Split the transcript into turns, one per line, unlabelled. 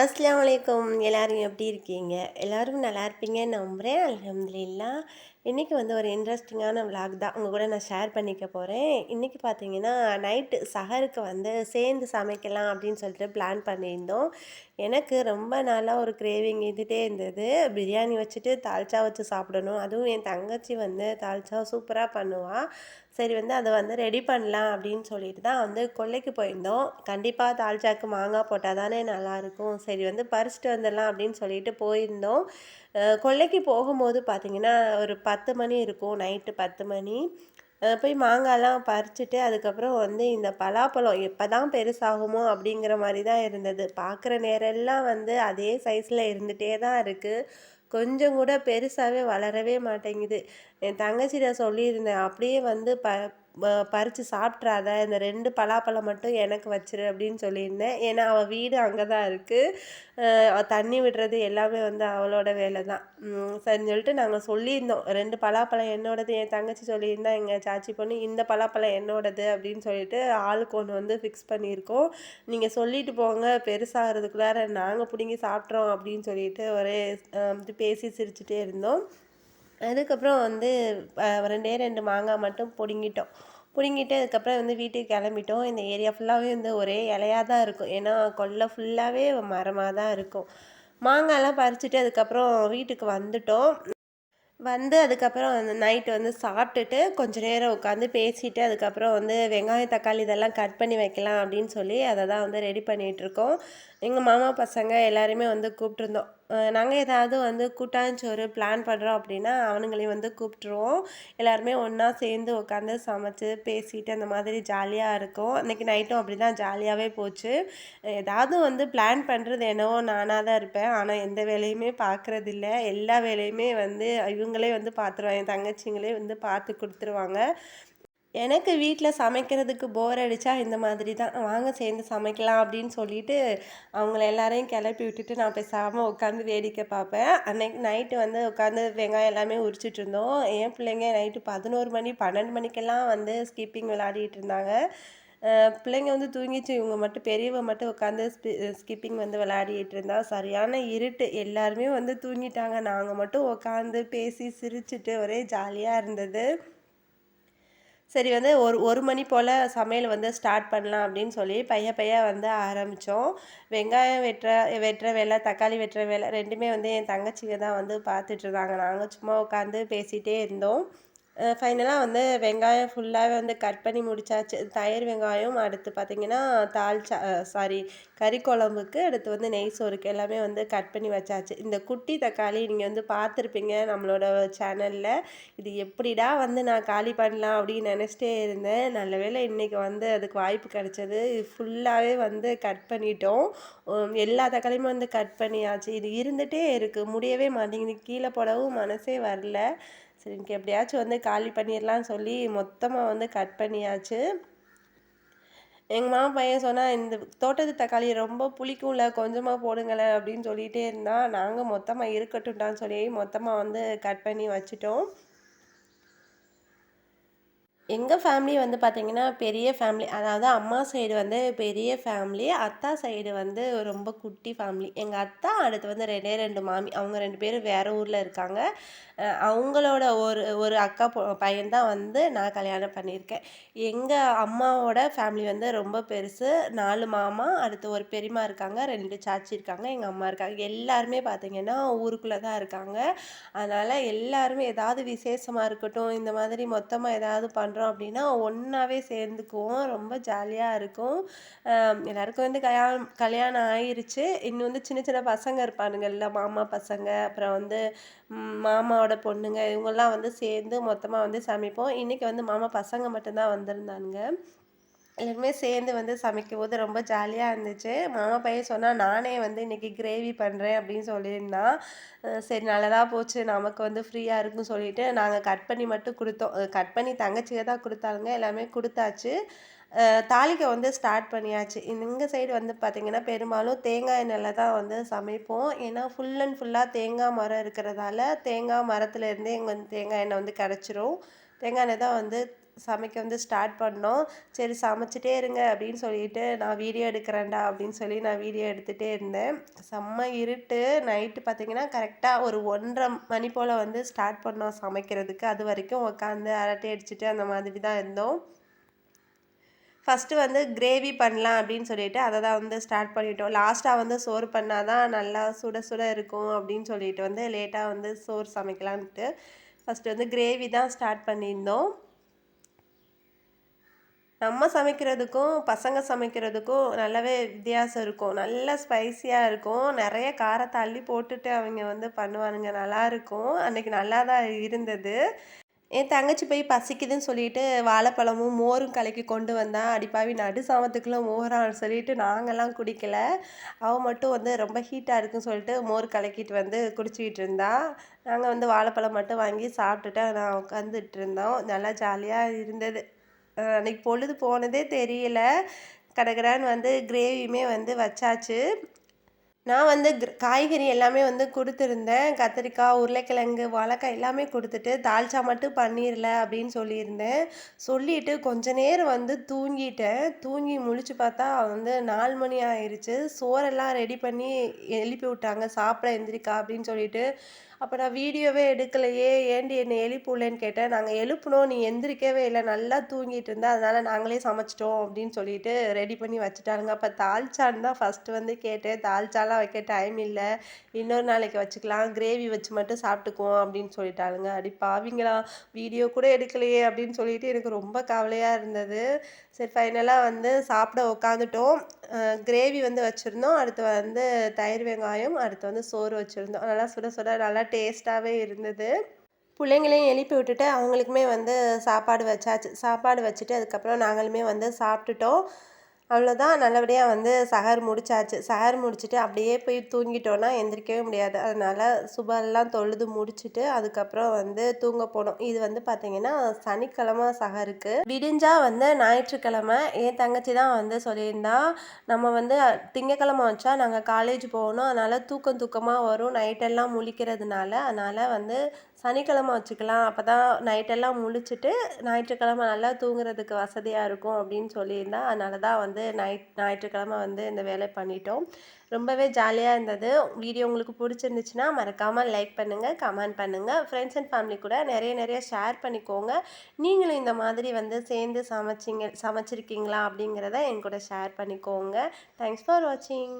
அஸ்லாம் வலைக்கம் எல்லோரும் எப்படி இருக்கீங்க? எல்லோரும் நல்லா இருப்பீங்கன்னு நம்புகிறேன். அலமதுல்லா இன்றைக்கி வந்து ஒரு இன்ட்ரெஸ்டிங்கான vlog தான். உங்கள் கூட நான் ஷேர் பண்ணிக்க போகிறேன். இன்றைக்கி பார்த்தீங்கன்னா நைட்டு சஹருக்கு வந்து சேர்ந்து சமைக்கலாம் அப்படின்னு சொல்லிட்டு பிளான் பண்ணியிருந்தோம். எனக்கு ரொம்ப நாளாக ஒரு கிரேவிங் இருந்துகிட்டே இருந்தது. பிரியாணி வச்சுட்டு தால்ச்சா வச்சு சாப்பிடணும். அதுவும் என் தங்கச்சி வந்து தால்ச்சா சூப்பராக பண்ணுவாள் சரி வந்து அதை வந்து ரெடி பண்ணலாம் அப்படின்னு சொல்லிட்டு தான் வந்து கொல்லைக்கு போயிருந்தோம். கண்டிப்பாக தால்ச்சாக்கு மாங்காய் போட்டால் தானே நல்லாயிருக்கும் சரி வந்து பறிச்சுட்டு வந்துடலாம் அப்படின்னு சொல்லிட்டு போயிருந்தோம். கொல்லைக்கு போகும்போது பார்த்திங்கன்னா ஒரு பத்து மணி இருக்கும். நைட்டு பத்து மணி. போய் மாங்காய்லாம் பறிச்சுட்டு அதுக்கப்புறம் வந்து இந்த பலாப்பழம் எப்போ தான் பெருசாகுமோ அப்படிங்கிற மாதிரி தான் இருந்தது. பார்க்குற நேரெல்லாம் வந்து அதே சைஸில் இருந்துகிட்டே தான் இருக்குது கொஞ்சம் கூட பெருசாகவே வளரவே மாட்டேங்குது. என் தங்கச்சிட்ட சொல்லியிருந்தேன். அப்படியே வந்து ப ப- பறித்து சாப்பிட்றாத இந்த ரெண்டு பலாப்பழம் மட்டும் எனக்கு வச்சிரு அப்படின்னு சொல்லியிருந்தேன். ஏன்னா அவள் வீடு அங்கே தான் இருக்குது தண்ணி விடுறது எல்லாமே வந்து அவளோட வேலை தான் சரின்னு சொல்லிட்டு நாங்கள் சொல்லியிருந்தோம். ரெண்டு பலாப்பழம் என்னோடது என் தங்கச்சி சொல்லியிருந்தா எங்கள் சாச்சி பொண்ணு இந்த பலாப்பழம் என்னோடது அப்படின்னு சொல்லிட்டு ஆளுக்கு ஒன்று வந்து ஃபிக்ஸ் பண்ணியிருக்கோம். நீங்கள் சொல்லிட்டு போங்க பெருசாகிறதுக்குள்ளார நாங்கள் பிடுங்கி சாப்பிட்றோம் அப்படின்னு சொல்லிட்டு ஒரே பேசி சிரிச்சுட்டே இருந்தோம். அதுக்கப்புறம் வந்து ரெண்டே ரெண்டு மாங்காய் மட்டும் பிடுங்கிட்டோம். பிடுங்கிட்டு அதுக்கப்புறம் வந்து வீட்டுக்கு கிளம்பிட்டோம். இந்த ஏரியா ஃபுல்லாகவே வந்து ஒரே இலையாக தான் இருக்கும். ஏன்னா கொல்லை ஃபுல்லாகவே மரமாக தான் இருக்கும். மாங்காய்லாம் பறிச்சுட்டு அதுக்கப்புறம் வீட்டுக்கு வந்துட்டோம். வந்து அதுக்கப்புறம் அந்த நைட்டு வந்து சாப்பிட்டுட்டு கொஞ்ச நேரம் உட்காந்து பேசிட்டு அதுக்கப்புறம் வந்து வெங்காயம் தக்காளி இதெல்லாம் கட் பண்ணி வைக்கலாம் அப்படின்னு சொல்லி அதை தான் வந்து ரெடி பண்ணிகிட்ருக்கோம் எங்கள் மாமா பசங்க எல்லாருமே வந்து கூப்பிட்ருந்தோம் நாங்கள் ஏதாவது வந்து கூட்டாஞ்சோறு பிளான் பண்ணுறோம் அப்படின்னா அவனுங்களையும் வந்து கூப்பிட்ருவோம் எல்லாருமே ஒன்றா சேர்ந்து உட்காந்து சமைச்சு பேசிட்டு அந்த மாதிரி ஜாலியாக இருக்கும். அன்றைக்கி நைட்டும் அப்படி தான் ஜாலியாகவே போச்சு. ஏதாவது வந்து பிளான் பண்ணுறது என்னவோ நானாக தான் இருப்பேன். ஆனால் எந்த வேலையுமே பார்க்குறது இல்லை எல்லா வேலையுமே வந்து இவங்களே வந்து பார்த்துருவாங்க என் தங்கச்சிங்களே வந்து பார்த்து கொடுத்துருவாங்க. எனக்கு வீட்டில் சமைக்கிறதுக்கு போர் அடித்தா இந்த மாதிரி தான். வாங்க சேர்ந்து சமைக்கலாம் அப்படின்னு சொல்லிட்டு அவங்கள எல்லாரையும் கிளப்பி விட்டுட்டு நான் பேசாமல் உட்காந்து வேடிக்கை பார்ப்பேன். அன்னைக்கு நைட்டு வந்து உட்காந்து வெங்காயம் எல்லாமே உரிச்சிட்டு இருந்தோம். என் பிள்ளைங்க நைட்டு பதினோரு மணி பன்னெண்டு மணிக்கெல்லாம் வந்து ஸ்கிப்பிங் விளையாடிட்டு இருந்தாங்க. பிள்ளைங்க வந்து தூங்கிச்சு. இவங்க மட்டும் பெரியவங்க மட்டும் உட்காந்து ஸ்கிப்பிங் வந்து விளையாடிட்டு இருந்தா சரியான இருட்டு. எல்லாருமே வந்து தூங்கிட்டாங்க. நாங்கள் மட்டும் உட்காந்து பேசி சிரிச்சுட்டு ஒரே ஜாலியாக இருந்தது. சரி வந்து ஒரு ஒரு மணி போல் சமையல் வந்து ஸ்டார்ட் பண்ணலாம் அப்படின்னு சொல்லி பைய பைய வந்து ஆரம்பித்தோம் வெங்காயம் வெட்டுற வெட்டுற வேலை தக்காளி வெட்டுற வேலை ரெண்டுமே வந்து என் தங்கச்சிங்க தான் வந்து பார்த்துட்ருந்தாங்க நாங்கள் சும்மா உட்காந்து பேசிகிட்டே இருந்தோம். ஃபைனலாக வந்து வெங்காயம் ஃபுல்லாகவே வந்து கட் பண்ணி முடிச்சாச்சு. தயிர் வெங்காயம் அடுத்து பார்த்திங்கன்னா தால்ச்சா சாரி கறி குழம்புக்கு அடுத்து வந்து நெய் சோறுக்கு எல்லாமே வந்து கட் பண்ணி வச்சாச்சு. இந்த குட்டி தக்காளி நீங்கள் வந்து பார்த்துருப்பீங்க நம்மளோட சேனலில் இது எப்படிடா வந்து நான் காலி பண்ணலாம் அப்படின்னு நினச்சிட்டே இருந்தேன். நல்ல வேளை இன்றைக்கி வந்து அதுக்கு வாய்ப்பு கிடச்சது. இது ஃபுல்லாகவே வந்து கட் பண்ணிட்டோம். எல்லா தக்காளியுமே வந்து கட் பண்ணியாச்சு. இது இருந்துகிட்டே இருக்குது முடியவே மாட்டேங்குது. கீழே போடவும் மனசே வரல. சரி எனக்கு எப்படியாச்சும் வந்து காலி பண்ணிடலாம் சொல்லி மொத்தமாக வந்து கட் பண்ணியாச்சு. எங்கள் மாமா பையன் சொன்னால் இந்த தோட்டத்து தக்காளி ரொம்ப புளிக்கும்ல கொஞ்சமாக போடுங்களேன் அப்படின்னு சொல்லிகிட்டே இருந்தான். நாங்கள் மொத்தமாக இருக்கட்டும்டான்னு சொல்லி மொத்தமாக வந்து கட் பண்ணி வச்சுட்டோம். எங்கள் ஃபேமிலி வந்து பார்த்திங்கன்னா பெரிய ஃபேமிலி அதாவது அம்மா சைடு வந்து பெரிய ஃபேமிலி அத்தா சைடு வந்து ரொம்ப குட்டி ஃபேமிலி எங்கள் அத்தா அடுத்து வந்து ரெண்டே ரெண்டு மாமி அவங்க ரெண்டு பேரும் வேறு ஊரில் இருக்காங்க. அவங்களோட ஒரு ஒரு அக்கா பையன்தான் வந்து நான் கல்யாணம் பண்ணியிருக்கேன். எங்கள் அம்மாவோட ஃபேமிலி வந்து ரொம்ப பெருசு. நாலு மாமா அடுத்து ஒரு பெரியம்மா இருக்காங்க ரெண்டு சாச்சி இருக்காங்க எங்கள் அம்மா இருக்காங்க. எல்லாருமே பார்த்திங்கன்னா ஊருக்குள்ளே தான் இருக்காங்க. அதனால் எல்லாருமே ஏதாவது விசேஷமாக இருக்கட்டும் இந்த மாதிரி மொத்தமாக ஏதாவது பண்ணுறோம் அப்படின்னா ஒன்றாவே சேர்ந்துக்குவோம். ரொம்ப ஜாலியாக இருக்கும். எல்லாருக்கும் வந்து கல்யாணம் கல்யாணம் ஆயிருச்சு. இன்னும் வந்து சின்ன சின்ன பசங்க இருப்பானுங்கல்ல மாமா பசங்க அப்புறம் வந்து மாமாவோட பொண்ணுங்க இவங்கெல்லாம் வந்து சேர்ந்து மொத்தமாக வந்து சமைப்போம். இன்றைக்கி வந்து மாமா பசங்க மட்டும்தான் வந்திருந்தானுங்க. எல்லாருமே சேர்ந்து வந்து சமைக்கும் போது ரொம்ப ஜாலியாக இருந்துச்சு. மாமா பையன் சொன்னால் நானே வந்து இன்றைக்கி கிரேவி பண்ணுறேன் அப்படின்னு சொல்லியிருந்தான் சரி நல்லதாக போச்சு. நமக்கு வந்து ஃப்ரீயாக இருக்குன்னு சொல்லிட்டு நாங்கள் கட் பண்ணி மட்டும் கொடுத்தோம். கட் பண்ணி தங்கச்சியை தான் கொடுத்தாளுங்க. எல்லாமே கொடுத்தாச்சு. அஹ் தாளிக்க வந்து ஸ்டார்ட் பண்ணியாச்சு. எங்கள் சைடு வந்து பார்த்திங்கன்னா பெரும்பாலும் தேங்காய் எண்ணெயில் தான் வந்து சமைப்போம். ஏன்னா ஃபுல் அண்ட் ஃபுல்லாக தேங்காய் மரம் இருக்கிறதால தேங்காய் மரத்துலேருந்தே எங்கள் வந்து தேங்காய் எண்ணெய் வந்து கிடச்சிரும் தேங்காய் எண்ணெய் தான் வந்து சமைக்க வந்து ஸ்டார்ட் பண்ணோம். சரி சமைச்சிட்டே இருங்க அப்படின்னு சொல்லிட்டு நான் வீடியோ எடுக்கிறேன்டா அப்படின்னு சொல்லி நான் வீடியோ எடுத்துகிட்டே இருந்தேன். செம்ம இருட்டு. நைட்டு பார்த்தீங்கன்னா கரெக்டாக ஒரு ஒன்றரை மணி போல் வந்து ஸ்டார்ட் பண்ணோம் சமைக்கிறதுக்கு. அது வரைக்கும் உட்காந்து அரட்டை அடிச்சுட்டு அந்த மாதிரி தான் இருந்தோம். ஃபஸ்ட்டு வந்து கிரேவி பண்ணலாம் அப்படின்னு சொல்லிட்டு அதை தான் வந்து ஸ்டார்ட் பண்ணிட்டோம். லாஸ்ட்டாக வந்து சோறு பண்ணால் தான் நல்லா சுட சுட இருக்கும் அப்படின்னு சொல்லிட்டு வந்து லேட்டாக வந்து சோறு சமைக்கலான்ட்டு ஃபஸ்ட்டு வந்து கிரேவி தான் ஸ்டார்ட் பண்ணியிருந்தோம். நம்ம சமைக்கிறதுக்கும் பசங்க சமைக்கிறதுக்கும் நல்லாவே வித்தியாசம் இருக்கும். நல்லா ஸ்பைஸியாக இருக்கும். நிறைய காரத்தை அள்ளி போட்டுட்டு அவங்க வந்து பண்ணுவானுங்க. நல்லாயிருக்கும் அன்றைக்கி நல்லா தான் இருந்தது. என் தங்கச்சி போய் பசிக்குதுன்னு சொல்லிட்டு வாழைப்பழமும் மோரும் கலக்கி கொண்டு வந்தா அடிப்பாவி நடு சாமத்துக்குள்ளே மோரான்னு சொல்லிட்டு நாங்கள்லாம் குடிக்கல. அவள் மட்டும் வந்து ரொம்ப ஹீட்டாக இருக்குன்னு சொல்லிட்டு மோர் கலக்கிட்டு வந்து குடிச்சிக்கிட்டு இருந்தா. நாங்கள் வந்து வாழைப்பழம் மட்டும் வாங்கி சாப்பிட்டுட்டு நான் உட்காந்துட்டு இருந்தோம். நல்லா ஜாலியாக இருந்தது. அன்றைக்கி பொழுது போனதே தெரியல. கடகடான்னு வந்து கிரேவியுமே வந்து வச்சாச்சு. நான் வந்து காய்கறி எல்லாமே வந்து கொடுத்துருந்தேன். கத்திரிக்காய் உருளைக்கிழங்கு வாழைக்காய் எல்லாமே கொடுத்துட்டு தால்ச்சா மட்டும் பண்ணிடல அப்படின்னு சொல்லியிருந்தேன். சொல்லிவிட்டு கொஞ்ச நேரம் வந்து தூங்கிட்டேன். தூங்கி முழிச்சு பார்த்தா வந்து நாலு மணி ஆயிடுச்சு சோறெல்லாம் ரெடி பண்ணி எழுப்பி விட்டாங்க. சாப்பிட எந்திரிக்கா அப்படின்னு சொல்லிட்டு அப்போ நான் வீடியோவே எடுக்கலையே ஏண்டி என்னை எழுப்புலேன்னு கேட்டேன். நாங்கள் எழுப்புனோம் நீ எந்திரிக்கவே இல்லை நல்லா தூங்கிட்டு இருந்தா அதனால் நாங்களே சமைச்சிட்டோம் அப்படின்னு சொல்லிட்டு ரெடி பண்ணி வச்சுட்டாருங்க. அப்போ தால்ச்சான்னு தான் ஃபஸ்ட்டு வந்து கேட்டேன். தால்ச்சாலாம் வைக்க டைம் இல்லை. இன்னொரு நாளைக்கு வச்சுக்கலாம். கிரேவி வச்சு மட்டும் சாப்பிட்டுக்குவோம் அப்படின்னு சொல்லிட்டாளுங்க. அடி பாவிங்களா வீடியோ கூட எடுக்கலையே அப்படின்னு சொல்லிட்டு எனக்கு ரொம்ப கவலையாக இருந்தது. சரி ஃபைனலாக வந்து சாப்பிட உட்காந்துட்டோம் கிரேவி வந்து வச்சுருந்தோம். அடுத்து வந்து தயிர் வெங்காயம் அடுத்து வந்து சோறு வச்சுருந்தோம். நல்லா சுட சுட நல்லா டேஸ்ட்டாகவே இருந்தது. பிள்ளைங்களையும் எழுப்பி விட்டுட்டு அவங்களுக்குமே வந்து சாப்பாடு வச்சாச்சு. சாப்பாடு வச்சுட்டு அதுக்கப்புறம் நாங்களுமே வந்து சாப்பிட்டுட்டோம். அவ்வளோதான். நல்லபடியாக வந்து சஹர் முடிச்சாச்சு. சஹர் முடிச்சுட்டு அப்படியே போய் தூங்கிட்டோன்னா எந்திரிக்கவே முடியாது. அதனால் சுபெல்லாம் தொழுது முடிச்சுட்டு அதுக்கப்புறம் வந்து தூங்க போனோம். இது வந்து பார்த்திங்கன்னா சனிக்கிழமை சஹருக்கு. விடிஞ்சா வந்து ஞாயிற்றுக்கிழமை. என் தங்கச்சி தான் வந்து சொல்லியிருந்தா நம்ம வந்து திங்கக்கிழமை வச்சா நாங்கள் காலேஜ் போகணும். அதனால் தூக்கம் தூக்கமாக வரும். நைட்டெல்லாம் முழிக்கிறதுனால. அதனால் வந்து சனிக்கிழமை வச்சுக்கலாம். அப்போ தான் நைட்டெல்லாம் முழிச்சிட்டு ஞாயிற்றுக்கிழமை நல்லா தூங்குறதுக்கு வசதியாக இருக்கும் அப்படின்னு சொல்லியிருந்தா அதனால தான் வந்து நைட் ஞாயிற்றுக்கிழமை வந்து இந்த வேலை பண்ணிட்டோம். ரொம்பவே ஜாலியாக இருந்தது. வீடியோ உங்களுக்கு பிடிச்சிருந்துச்சுன்னா மறக்காமல் லைக் பண்ணுங்கள் கமெண்ட் பண்ணுங்கள் ஃப்ரெண்ட்ஸ் அண்ட் ஃபேமிலி கூட நிறைய நிறைய ஷேர் பண்ணிக்கோங்க. நீங்களும் இந்த மாதிரி வந்து சேர்ந்து சமைச்சிங்க சமைச்சிருக்கீங்களா அப்படிங்கிறத என் கூட ஷேர் பண்ணிக்கோங்க. தேங்க்ஸ் ஃபார் வாட்சிங்